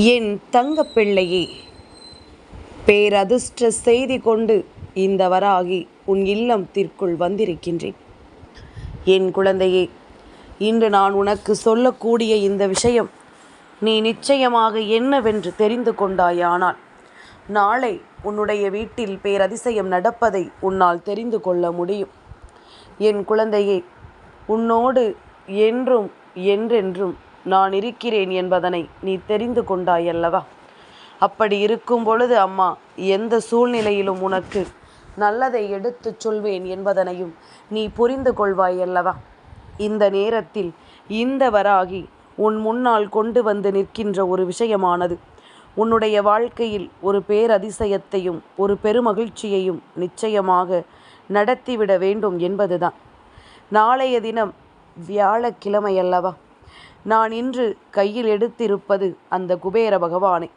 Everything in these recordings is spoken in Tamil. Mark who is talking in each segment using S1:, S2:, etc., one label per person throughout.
S1: என் தங்கப்பிள்ளையே பேரதிர்ஷ்ட செய்தி கொண்டு இந்த வராகி உன் இல்லத்திற்குள் வந்திருக்கின்றேன். என் குழந்தையே இன்று நான் உனக்கு சொல்லக்கூடிய இந்த விஷயம் நீ நிச்சயமாக என்னவென்று தெரிந்து கொண்டாயானால் நாளை உன்னுடைய வீட்டில் பேரதிசயம் நடப்பதை உன்னால் தெரிந்து கொள்ள முடியும். என் குழந்தையே உன்னோடு என்றும் என்றென்றும் நான் இருக்கிறேன் என்பதனை நீ தெரிந்து கொண்டாயல்லவா அப்படி இருக்கும் பொழுது அம்மா எந்த சூழ்நிலையிலும் உனக்கு நல்லதை எடுத்துச் சொல்வேன் என்பதனையும் நீ புரிந்து கொள்வாயல்லவா இந்த நேரத்தில் இந்த வராகி உன் முன்னால் கொண்டு வந்து நிற்கின்ற ஒரு விஷயமானது. உன்னுடைய வாழ்க்கையில் ஒரு பேரதிசயத்தையும் ஒரு பெருமகிழ்ச்சியையும் நிச்சயமாக நடத்திவிட வேண்டும் என்பதுதான். நாளைய தினம் வியாழக்கிழமை அல்லவா நான் இன்று கையில் எடுத்திருப்பது அந்த குபேர பகவானை.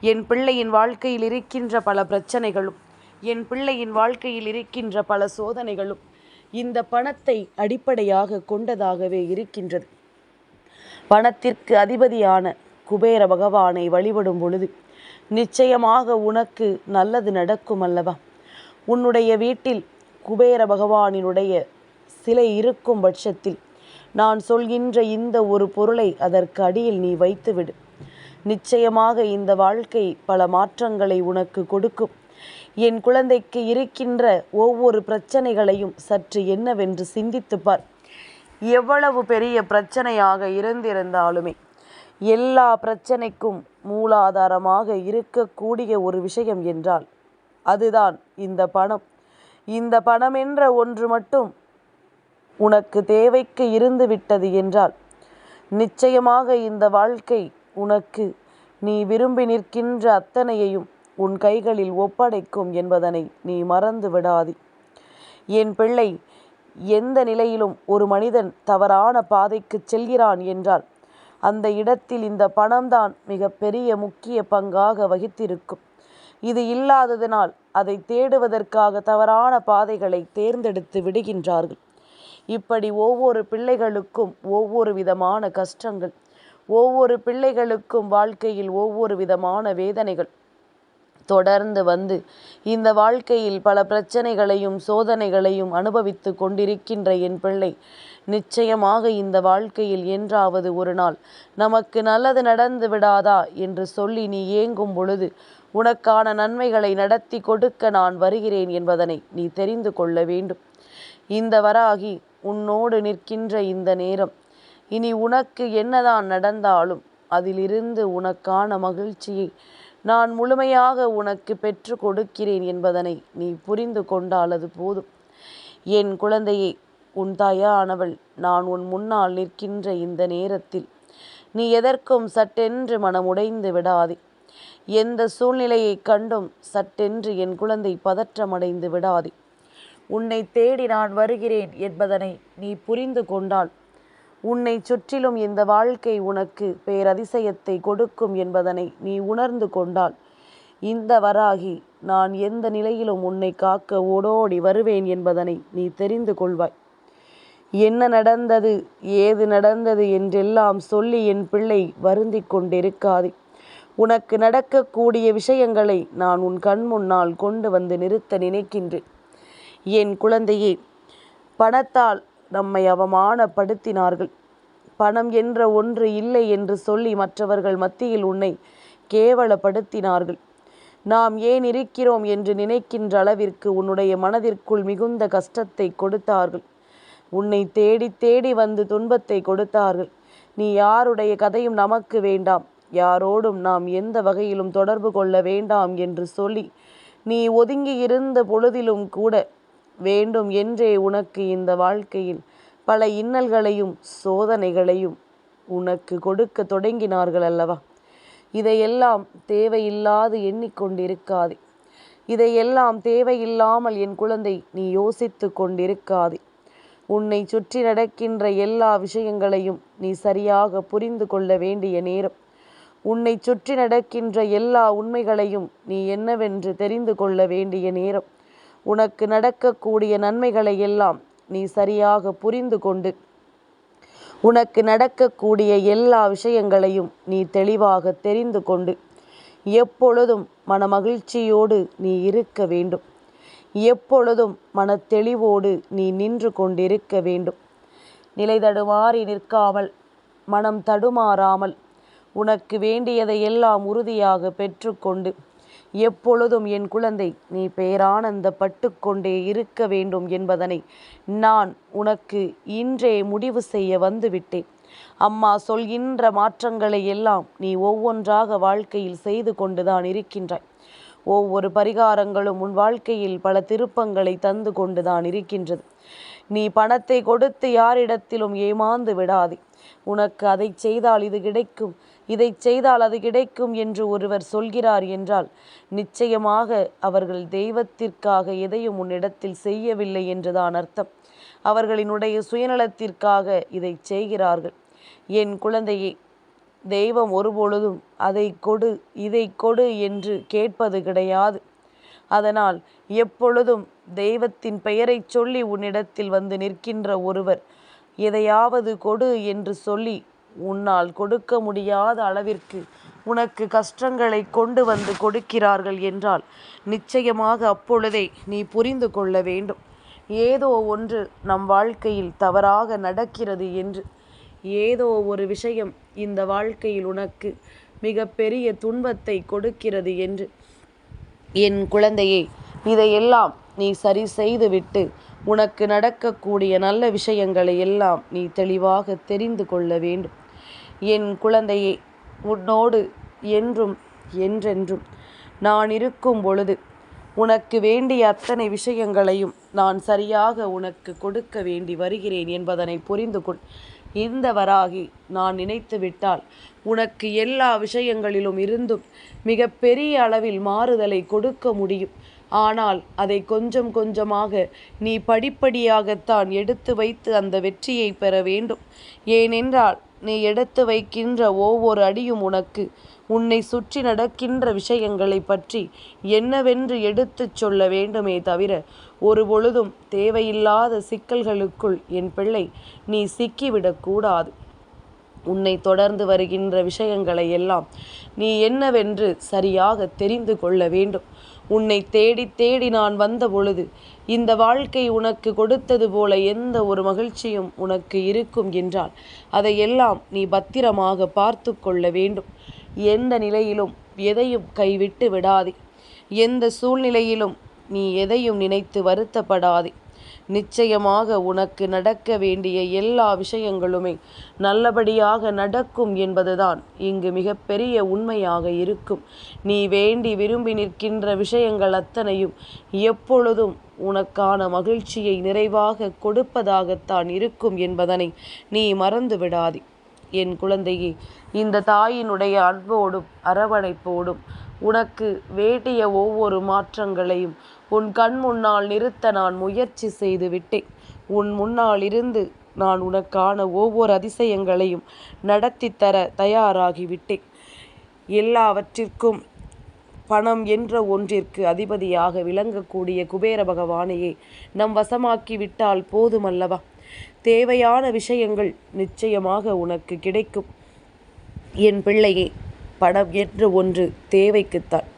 S1: என் பிள்ளையின் வாழ்க்கையில் இருக்கின்ற பல பிரச்சனைகளும் என் பிள்ளையின் வாழ்க்கையில் இருக்கின்ற பல சோதனைகளும் இந்த பணத்தை அடிப்படையாக கொண்டதாகவே இருக்கின்றது. பணத்திற்கு அதிபதியான குபேர பகவானை வழிபடும் பொழுது நிச்சயமாக உனக்கு நல்லது நடக்கும் அல்லவா? உன்னுடைய வீட்டில் குபேர பகவானினுடைய சிலை இருக்கும் பட்சத்தில் நான் சொல்கின்ற இந்த ஒரு பொருளை அதற்கு அடியில் நீ வைத்துவிடு. நிச்சயமாக இந்த வாழ்க்கை பல மாற்றங்களை உனக்கு கொடுக்கும். என் குழந்தைக்கு இருக்கின்ற ஒவ்வொரு பிரச்சனைகளையும் சற்று என்னவென்று சிந்தித்து பார். எவ்வளவு பெரிய பிரச்சனையாக இருந்திருந்தாலுமே எல்லா பிரச்சனைக்கும் மூலாதாரமாக இருக்கக்கூடிய ஒரு விஷயம் என்றால் அதுதான் இந்த பணம். இந்த பணம் என்ற ஒன்று மட்டும் உனக்கு தேவைக்கு இருந்து விட்டது என்றால் நிச்சயமாக இந்த வாழ்க்கை உனக்கு நீ விரும்பி நிற்கின்ற அத்தனையையும் உன் கைகளில் ஒப்படைக்கும் என்பதனை நீ மறந்து விடாதி. என் பிள்ளை எந்த நிலையிலும் ஒரு மனிதன் தவறான பாதைக்கு செல்கிறான் என்றால் அந்த இடத்தில் இந்த பணம்தான் மிக பெரிய முக்கிய பங்காக வகித்திருக்கும். இது இல்லாததனால் அதை தேடுவதற்காக தவறான பாதைகளை தேர்ந்தெடுத்து விடுகின்றார்கள். இப்படி ஒவ்வொரு பிள்ளைகளுக்கும் ஒவ்வொரு விதமான கஷ்டங்கள் ஒவ்வொரு பிள்ளைகளுக்கும் வாழ்க்கையில் ஒவ்வொரு விதமான வேதனைகள் தொடர்ந்து வந்து இந்த வாழ்க்கையில் பல பிரச்சனைகளையும் சோதனைகளையும் அனுபவித்து கொண்டிருக்கின்ற என் பிள்ளை நிச்சயமாக இந்த வாழ்க்கையில் என்றாவது ஒரு நாள் நமக்கு நல்லது நடந்து விடாதா என்று சொல்லி நீ ஏங்கும் பொழுது உனக்கான நன்மைகளை நடத்தி கொடுக்க நான் வருகிறேன் என்பதனை நீ தெரிந்து கொள்ள வேண்டும். இந்த வராகி உன்னோடு நிற்கின்ற இந்த நேரம். இனி உனக்கு என்னதான் நடந்தாலும் அதிலிருந்து உனக்கான மகிழ்ச்சியை நான் முழுமையாக உனக்கு பெற்று கொடுக்கிறேன் என்பதனை நீ புரிந்து கொண்டால் அது போதும். என் குழந்தையே உன் தாயானவள் நான் உன் முன்னால் நிற்கின்ற இந்த நேரத்தில் நீ எதற்கும் சட்டென்று மனமுடைந்து விடாதே. எந்த சூழ்நிலையை கண்டும் சட்டென்று என் குழந்தை பதற்றமடைந்து விடாதே. உன்னை தேடி நான் வருகிறேன் என்பதனை நீ புரிந்து கொண்டால். உன்னை சுற்றிலும் இந்த வாழ்க்கை உனக்கு பேரதிசயத்தை கொடுக்கும் என்பதனை நீ உணர்ந்து கொண்டால். இந்த வராகி நான் எந்த நிலையிலும் உன்னை காக்க ஓடோடி வருவேன் என்பதனை நீ தெரிந்து கொள்வாய். என்ன நடந்தது ஏது நடந்தது என்றெல்லாம் சொல்லி என் பிள்ளை வருந்தி கொண்டிருக்காதே. உனக்கு நடக்கக்கூடிய விஷயங்களை நான் உன் கண் முன்னால் கொண்டு வந்து நிறுத்த நினைக்கின்றேன். என் குழந்தையே பணத்தால் நம்மை அவமானப்படுத்தினார்கள். பணம் என்ற ஒன்று இல்லை என்று சொல்லி மற்றவர்கள் மத்தியில் உன்னை கேவலப்படுத்தினார்கள். நாம் ஏன் இருக்கிறோம் என்று நினைக்கின்ற அளவிற்கு உன்னுடைய மனதிற்குள் மிகுந்த கஷ்டத்தை கொடுத்தார்கள். உன்னை தேடி தேடி வந்து துன்பத்தை கொடுத்தார்கள். நீ யாருடைய கதையும் நமக்கு வேண்டாம். யாரோடும் நாம் எந்த வகையிலும் தொடர்பு கொள்ள வேண்டாம் என்று சொல்லி நீ ஒதுங்கி இருந்த பொழுதிலும் கூட வேண்டும் என்றே உனக்கு இந்த வாழ்க்கையில். பல இன்னல்களையும் சோதனைகளையும் உனக்கு கொடுக்க தொடங்கினார்கள் அல்லவா இதையெல்லாம் தேவையில்லாது எண்ணிக்கொண்டிருக்காதே. இதையெல்லாம் தேவையில்லாமல் என் குழந்தை நீ யோசித்து கொண்டிருக்காதே. உன்னை சுற்றி நடக்கின்ற எல்லா விஷயங்களையும் நீ சரியாக புரிந்து கொள்ள வேண்டிய நேரம். உன்னை சுற்றி நடக்கின்ற எல்லா உண்மைகளையும் நீ என்னவென்று தெரிந்து கொள்ள வேண்டிய நேரம். உனக்கு நடக்கக்கூடிய நன்மைகளை எல்லாம் நீ சரியாக புரிந்து கொண்டு உனக்கு நடக்கக்கூடிய எல்லா விஷயங்களையும் நீ தெளிவாக தெரிந்து கொண்டு எப்பொழுதும் மனமகிழ்ச்சியோடு நீ இருக்க வேண்டும். எப்பொழுதும் மன தெளிவோடு நீ நின்று கொண்டிருக்க வேண்டும். நிலை தடுமாறி நிற்காமல் மனம் தடுமாறாமல் உனக்கு வேண்டியதை எல்லாம் உறுதியாக பெற்றுக்கொண்டு எப்பொழுதும் என் குழந்தை நீ பேரானந்தப்பட்டு கொண்டே இருக்க வேண்டும் என்பதனை நான் உனக்கு இன்றே முடிவு செய்ய வந்துவிட்டேன். அம்மா சொல்கின்ற மாற்றங்களை எல்லாம் நீ ஒவ்வொன்றாக வாழ்க்கையில் செய்து கொண்டுதான் இருக்கின்றாய். ஒவ்வொரு பரிகாரங்களும் உன் வாழ்க்கையில் பல திருப்பங்களை தந்து கொண்டுதான் இருக்கின்றது. நீ பணத்தை கொடுத்து யாரிடத்திலும் ஏமாந்து விடாதே. உனக்கு அதை செய்தால் இது கிடைக்கும். இதை செய்தால் அது கிடைக்கும் என்று ஒருவர் சொல்கிறார் என்றால் நிச்சயமாக அவர்கள் தெய்வத்திற்காக எதையும் உன்னிடத்தில் செய்யவில்லை என்றுதான் அர்த்தம். அவர்களினுடைய சுயநலத்திற்காக இதை செய்கிறார்கள். என் குழந்தையே தெய்வம் ஒருபொழுதும் அதை கொடு இதை கொடு என்று கேட்பது கிடையாது. அதனால் எப்பொழுதும் தெய்வத்தின் பெயரை சொல்லி உன்னிடத்தில் வந்து நிற்கின்ற ஒருவர் எதையாவது கொடு என்று சொல்லி உன்னால் கொடுக்க முடியாத அளவிற்கு உனக்கு கஷ்டங்களை கொண்டு வந்து கொடுக்கிறார்கள் என்றால் நிச்சயமாக அப்பொழுதே நீ புரிந்து கொள்ள வேண்டும். ஏதோ ஒன்று நம் வாழ்க்கையில் தவறாக நடக்கிறது என்று. ஏதோ ஒரு விஷயம் இந்த வாழ்க்கையில் உனக்கு மிக பெரிய துன்பத்தை கொடுக்கிறது என்று. என் குழந்தையே இதையெல்லாம் நீ சரி செய்துவிட்டு உனக்கு நடக்கக்கூடிய நல்ல விஷயங்களை எல்லாம் நீ தெளிவாக தெரிந்து கொள்ள வேண்டும். என் குழந்தையே உன்னோடு என்றும் என்றென்றும் நான் இருக்கும் பொழுது உனக்கு வேண்டிய அத்தனை விஷயங்களையும் நான் சரியாக உனக்கு கொடுக்க வேண்டி வருகிறேன் என்பதனை புரிந்து கொள். இந்த வராகி நான் நினைத்து விட்டால் உனக்கு எல்லா விஷயங்களிலும் இருந்தும் மிக பெரிய அளவில் மாறுதலை கொடுக்க முடியும். ஆனால் அதை கொஞ்சம் கொஞ்சமாக நீ படிப்படியாகத்தான் எடுத்து வைத்து அந்த வெற்றியை பெற வேண்டும். ஏனென்றால் நீ எடுத்து வைக்கின்ற ஒவ்வொரு அடியும் உனக்கு. உன்னை சுற்றி நடக்கின்ற விஷயங்களை பற்றி என்னவென்று எடுத்துச் சொல்ல வேண்டுமே தவிர ஒரு பொழுதும் தேவையில்லாத சிக்கல்களுக்குள் என் பிள்ளை நீ சிக்கிவிடக்கூடாது உன்னை தொடர்ந்து வருகின்ற விஷயங்களை எல்லாம் நீ என்னவென்று சரியாக தெரிந்து கொள்ள வேண்டும். உன்னை தேடி தேடி நான் வந்த பொழுது இந்த வாழ்க்கை உனக்கு கொடுத்தது போல எந்த ஒரு மகிழ்ச்சியும் உனக்கு இருக்கும் என்றால் அதையெல்லாம் நீ பத்திரமாக பார்த்து கொள்ள வேண்டும். எந்த நிலையிலும் எதையும் கைவிட்டு விடாதே. எந்த சூழ்நிலையிலும் நீ எதையும் நினைத்து வருத்தப்படாதே. நிச்சயமாக உனக்கு நடக்க வேண்டிய எல்லா விஷயங்களுமே நல்லபடியாக நடக்கும் என்பதுதான் இங்கு மிகப்பெரிய உண்மையாக இருக்கும். நீ வேண்டி விரும்பி நிற்கின்ற விஷயங்கள் அத்தனையும் எப்பொழுதும் உனக்கான மகிழ்ச்சியை நிறைவாக கொடுப்பதாகத்தான் இருக்கும் என்பதனை நீ மறந்து விடாதே என் குழந்தையே இந்த தாயினுடைய அன்போடும் அரவணைப்போடும் உனக்கு வேண்டிய ஒவ்வொரு மாற்றங்களையும் உன் கண் முன்னால் நிறுத்த நான் முயற்சி செய்து விட்டேன். உன் முன்னால் இருந்து நான் உனக்கான ஒவ்வொரு அதிசயங்களையும் நடத்தி தர தயாராகிவிட்டேன் எல்லாவற்றிற்கும் பணம் என்ற ஒன்றிற்கு அதிபதியாக விளங்கக்கூடிய குபேர பகவானையே நம் வசமாக்கி விட்டால் போதுமல்லவா? தேவையான விஷயங்கள் நிச்சயமாக உனக்கு கிடைக்கும். என் பிள்ளையே பணம் என்ற ஒன்று தேவைக்குத்தான்.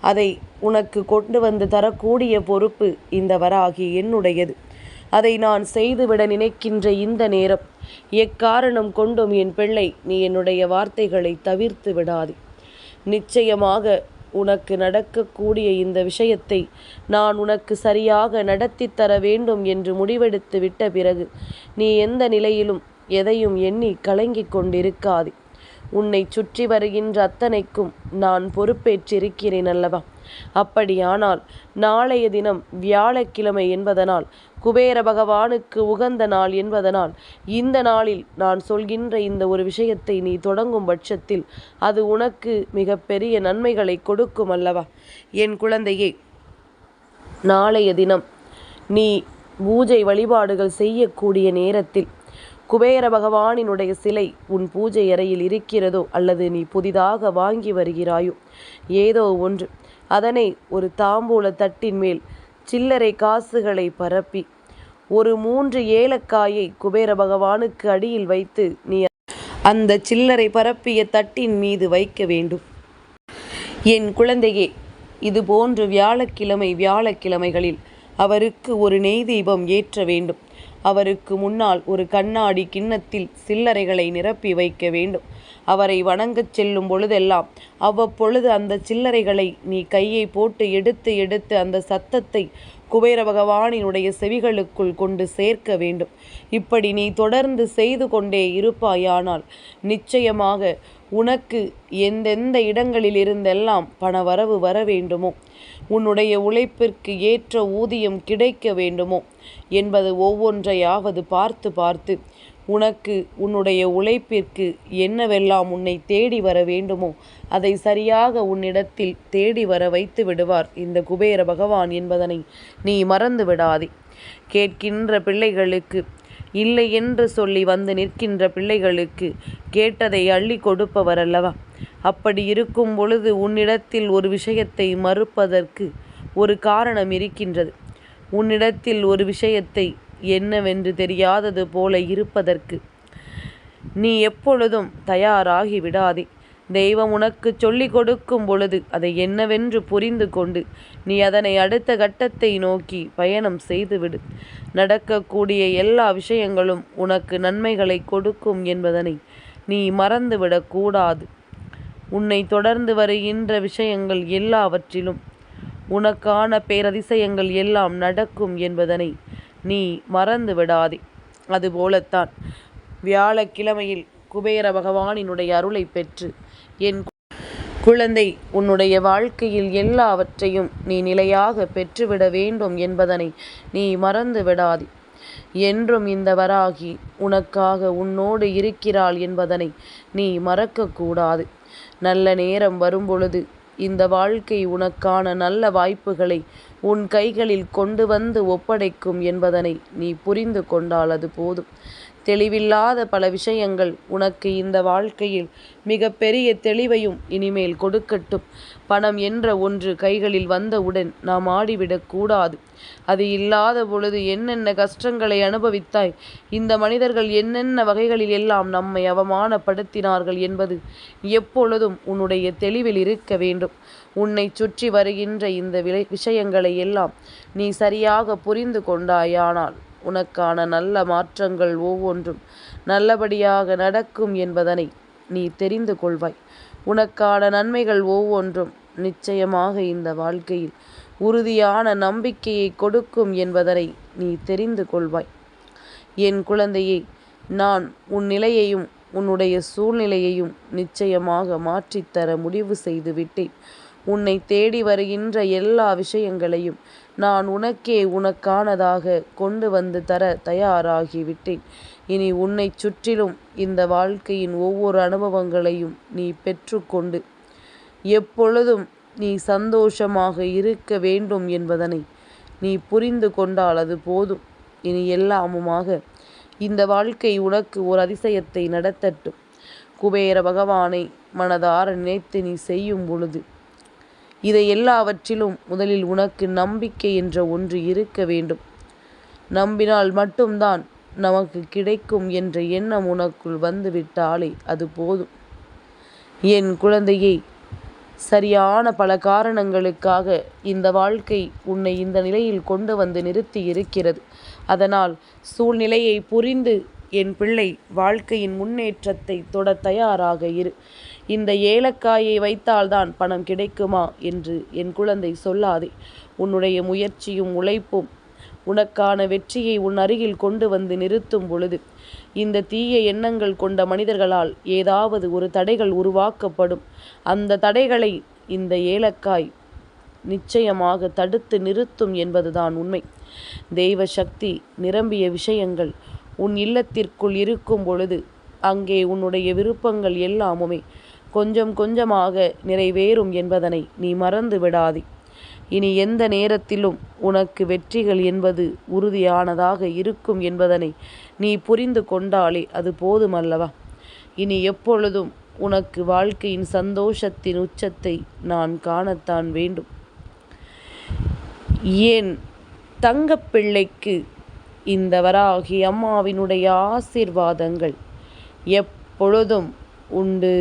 S1: அதை உனக்கு கொண்டு வந்து தரக்கூடிய பொறுப்பு இந்த வராகி என்னுடையது. அதை நான் செய்துவிட நினைக்கின்ற இந்த நேரம் எக்காரணம் கொண்டும் என் பிள்ளை நீ என்னுடைய வார்த்தைகளை தவிர்த்து விடாதே. நிச்சயமாக உனக்கு நடக்கக்கூடிய இந்த விஷயத்தை நான் உனக்கு சரியாக நடத்தி தர வேண்டும் என்று முடிவெடுத்து விட்ட பிறகு நீ எந்த நிலையிலும் எதையும் எண்ணி கலங்கிக் கொண்டிருக்காதே. உன்னை சுற்றி வருகின்ற அத்தனைக்கும் நான் பொறுப்பேற்றிருக்கிறேன் அல்லவா? அப்படியானால் நாளைய தினம் வியாழக்கிழமை என்பதனால் குபேர பகவானுக்கு உகந்த நாள் என்பதனால் இந்த நாளில் நான் சொல்கின்ற இந்த ஒரு விஷயத்தை நீ தொடங்கும் பட்சத்தில் அது உனக்கு மிகப்பெரிய நன்மைகளை கொடுக்கும் அல்லவா? என் குழந்தையே நாளைய தினம் நீ பூஜை வழிபாடுகள் செய்யக்கூடிய நேரத்தில் குபேர பகவானினுடைய சிலை உன் பூஜை அறையில் இருக்கிறதோ அல்லது நீ புதிதாக வாங்கி வருகிறாயோ? ஏதோ ஒன்று. அதனை ஒரு தாம்பூல தட்டின் மேல் சில்லறை காசுகளை பரப்பி ஒரு மூன்று ஏலக்காயை குபேர பகவானுக்கு அடியில் வைத்து நீ அந்த சில்லறை பரப்பிய தட்டின் மீது வைக்க வேண்டும். என் குழந்தையே இது போன்று வியாழக்கிழமை வியாழக்கிழமைகளில் அவருக்கு ஒரு நெய் தீபம் ஏற்ற வேண்டும். அவருக்கு முன்னால் ஒரு கண்ணாடி கிண்ணத்தில் சில்லறைகளை நிரப்பி வைக்க வேண்டும். அவரை வணங்கச் செல்லும் பொழுதெல்லாம் அவ்வப்பொழுது அந்த சில்லறைகளை நீ கையை போட்டு எடுத்து எடுத்து அந்த சத்தத்தை குபேர பகவானினுடைய செவிகளுக்குள் கொண்டு சேர்க்க வேண்டும். இப்படி நீ தொடர்ந்து செய்து கொண்டே இருப்பாயானால் நிச்சயமாக உனக்கு எந்தெந்த இடங்களில் இருந்தெல்லாம் பணவரவு வர வேண்டுமோ? உன்னுடைய உழைப்பிற்கு ஏற்ற ஊதியம் கிடைக்க வேண்டுமோ? என்பது ஒவ்வொன்றையாவது பார்த்து பார்த்து உனக்கு உன்னுடைய உழைப்பிற்கு என்னவெல்லாம் உன்னை தேடி வர வேண்டுமோ அதை சரியாக உன்னிடத்தில் தேடி வர வைத்து விடுவார் இந்த குபேர பகவான் என்பதனை நீ மறந்து விடாதே கேட்கின்ற பிள்ளைகளுக்கு இல்லை என்று சொல்லி வந்து நிற்கின்ற பிள்ளைகளுக்கு கேட்டதை அள்ளி கொடுப்பவர் அல்லவா அப்படி இருக்கும் பொழுது உன்னிடத்தில் ஒரு விஷயத்தை மறுப்பதற்கு ஒரு காரணம் இருக்கின்றது. உன்னிடத்தில் ஒரு விஷயத்தை என்னவென்று தெரியாதது போல இருப்பதற்கு நீ எப்பொழுதும் தயாராகி விடாதே. தெய்வம் உனக்கு சொல்லிக் கொடுக்கும் பொழுது அதை என்னவென்று புரிந்து கொண்டு நீ அதனை அடுத்த கட்டத்தை நோக்கி பயணம் செய்துவிடு. நடக்கக்கூடிய எல்லா விஷயங்களும் உனக்கு நன்மைகளை கொடுக்கும் என்பதனை நீ மறந்துவிடக்கூடாது உன்னை தொடர்ந்து வருகின்ற விஷயங்கள் எல்லாவற்றிலும் உனக்கான பேரதிசயங்கள் எல்லாம் நடக்கும் என்பதனை நீ மறந்து விடாதே அதுபோலத்தான் வியாழக்கிழமையில் குபேர பகவானினுடைய அருளை பெற்று என் குழந்தை உன்னுடைய வாழ்க்கையில் எல்லாவற்றையும் நீ நிலையாக பெற்றுவிட வேண்டும் என்பதனை நீ மறந்து விடாதே. என்றும் இந்த வராகி உனக்காக உன்னோடு இருக்கிறாள் என்பதனை நீ மறக்கக்கூடாது நல்ல நேரம் வரும்பொழுது இந்த வாழ்க்கை உனக்கான நல்ல வாய்ப்புகளை உன் கைகளில் கொண்டு வந்து ஒப்படைக்கும் என்பதனை நீ புரிந்து கொண்டால் அது போதும். தெளிவில்லாத பல விஷயங்கள் உனக்கு இந்த வாழ்க்கையில் மிக பெரிய தெளிவையும் இனிமேல் கொடுக்கட்டும். பணம் என்ற ஒன்று கைகளில் வந்தவுடன் நாம் ஆடிவிடக்கூடாது அது இல்லாத பொழுது என்னென்ன கஷ்டங்களை அனுபவித்தாய்? இந்த மனிதர்கள் என்னென்ன வகைகளில் எல்லாம் நம்மை அவமானப்படுத்தினார்கள் என்பது எப்பொழுதும் உன்னுடைய தெளிவில் இருக்க வேண்டும். உன்னை சுற்றி வருகின்ற இந்த விஷயங்களை எல்லாம் நீ சரியாக புரிந்து கொண்டாயானால் உனக்கான நல்ல மாற்றங்கள் ஒவ்வொன்றும் நல்லபடியாக நடக்கும் என்பதனை நீ தெரிந்து கொள்வாய். உனக்கான நன்மைகள் ஒவ்வொன்றும் நிச்சயமாக இந்த வாழ்க்கையில் உறுதியான நம்பிக்கையை கொடுக்கும் என்பதனை நீ தெரிந்து கொள்வாய். என் குழந்தையே நான் உன் நிலையையும் உன்னுடைய சூழ்நிலையையும் நிச்சயமாக மாற்றித்தர முடிவு செய்து விட்டேன் உன்னை தேடி வருகின்ற எல்லா விஷயங்களையும் நான் உனக்கே உனக்கானதாக கொண்டு வந்து தர தயாராகிவிட்டேன். இனி உன்னை சுற்றிலும் இந்த வாழ்க்கையின் ஒவ்வொரு அனுபவங்களையும் நீ பெற்றுக்கொண்டு எப்பொழுதும் நீ சந்தோஷமாக இருக்க வேண்டும் என்பதனை நீ புரிந்து கொண்டால் அது போதும். இனி எல்லாமுமாக இந்த வாழ்க்கை உனக்கு ஒரு அதிசயத்தை நடத்தட்டும். குபேர பகவானை மனதார நினைத்து நீ செய்யும் பொழுது இதை எல்லாவற்றிலும் முதலில் உனக்கு நம்பிக்கை என்ற ஒன்று இருக்க வேண்டும். நம்பினால் மட்டும்தான் நமக்கு கிடைக்கும் என்ற எண்ணம் உனக்குள் வந்துவிட்டாலே அது போதும். என் குழந்தையை சரியான பல காரணங்களுக்காக இந்த வாழ்க்கை உன்னை இந்த நிலையில் கொண்டு வந்து நிறுத்தி இருக்கிறது. அதனால் சூழ்நிலையை புரிந்து என் பிள்ளை வாழ்க்கையின் முன்னேற்றத்தை தொட தயாராக இரு. இந்த ஏலக்காயை வைத்தால்தான் பணம் கிடைக்குமா என்று என் குழந்தை சொல்லாதே. உன்னுடைய முயற்சியும் உழைப்பும் உனக்கான வெற்றியை உன் அருகில் கொண்டு வந்து நிறுத்தும் பொழுது இந்த தீய எண்ணங்கள் கொண்ட மனிதர்களால் ஏதாவது ஒரு தடைகள் உருவாக்கப்படும். அந்த தடைகளை இந்த ஏலக்காய் நிச்சயமாக தடுத்து நிறுத்தும் என்பதுதான் உண்மை. தெய்வ சக்தி நிரம்பிய விஷயங்கள் உன் இல்லத்திற்குள் இருக்கும் பொழுது அங்கே உன்னுடைய விருப்பங்கள் எல்லாமுமே கொஞ்சம் கொஞ்சமாக நிறைவேறும் என்பதனை நீ மறந்து விடாதே. இனி எந்த நேரத்திலும் உனக்கு வெற்றிகள் என்பது உறுதியானதாக இருக்கும் என்பதனை நீ புரிந்து கொண்டாலே அது போதுமல்லவா? இனி எப்பொழுதும் உனக்கு வாழ்க்கையின் சந்தோஷத்தின் உச்சத்தை நான் காணத்தான் வேண்டும். ஏன் தங்கப்பிள்ளைக்கு இந்த வராகி அம்மாவினுடைய ஆசிர்வாதங்கள் எப்பொழுதும் உண்டு